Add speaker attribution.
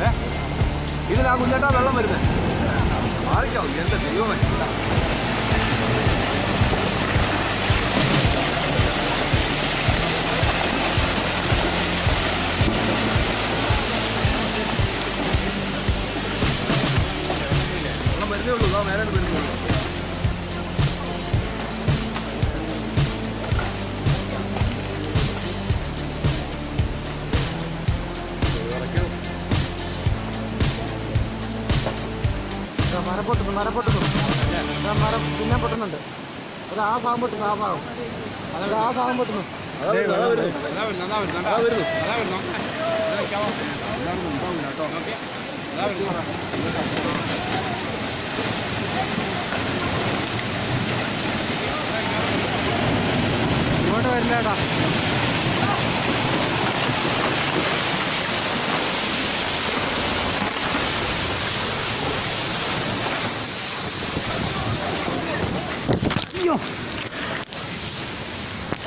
Speaker 1: ഏ? ഇതിലാ കുഞ്ഞേട്ടാ വെള്ളം വരുന്നത് മാറിക്കോ എന്റെ ദൈവമേ. വെള്ളം വരുന്നേ ഉള്ളൂ ഇതാ മേലെ വരുന്നേ ഉള്ളൂ.
Speaker 2: മരം പൊട്ടുന്നു മര പൊട്ടുന്നു. മരം പിന്നെ പൊട്ടുന്നുണ്ട്. അത് ആ ഭാഗം പൊട്ടുന്നു ആ ഭാഗം. അതായത് ആ ഭാഗം പൊട്ടുന്നു.
Speaker 1: അതാ വരുന്നു,
Speaker 2: よ。